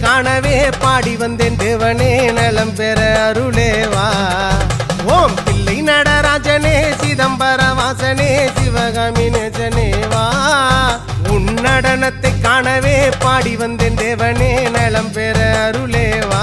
காணவே பாடி வந்தேன் தேவனே நலம் பெற அருளேவா. ஓம் பிள்ளை நடராஜனே சிதம்பர வாசனே சிவகாமி நேசனேவா. உன் நடனத்தை காணவே பாடி வந்தேன் தேவனே நலம் பெற அருளேவா.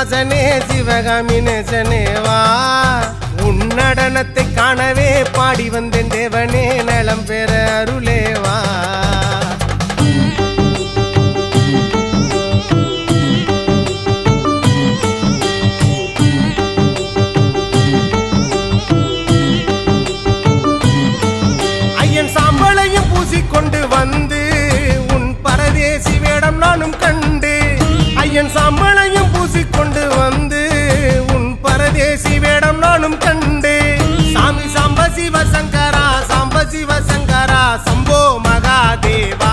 சிதம்பர சிவகாமி நேசனே வா. உன் நடனத்தை காணவே பாடி வந்தேன் தேவனே நலம் பெற அருளேவா ஐயன் சாம்பலையும் பூசிக்கொண்டு வந்து உன் பரதேசி வேடம் நானும் கண்டு ஐயன் சாம்பலையும் நானும் கண்டு. சாமி சாம்ப சிவ சங்கரா சாம்ப சிவ சங்கரா சம்போ மகாதேவா.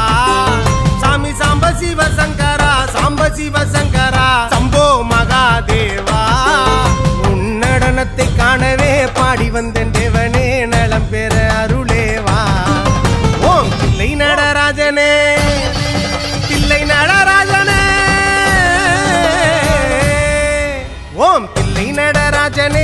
சாமி சாம்ப சிவ சங்கரா சாம்ப சிவ சங்கரா சம்போ மகாதேவா. உன் நடனத்தை காணவே பாடி வந்தேன் தேவனே நலம் பெற அருளேவா. ஓம் பிள்ளை நடராஜனே பிள்ளை நடராஜனே. ஓம் பிள்ளை நடராஜனே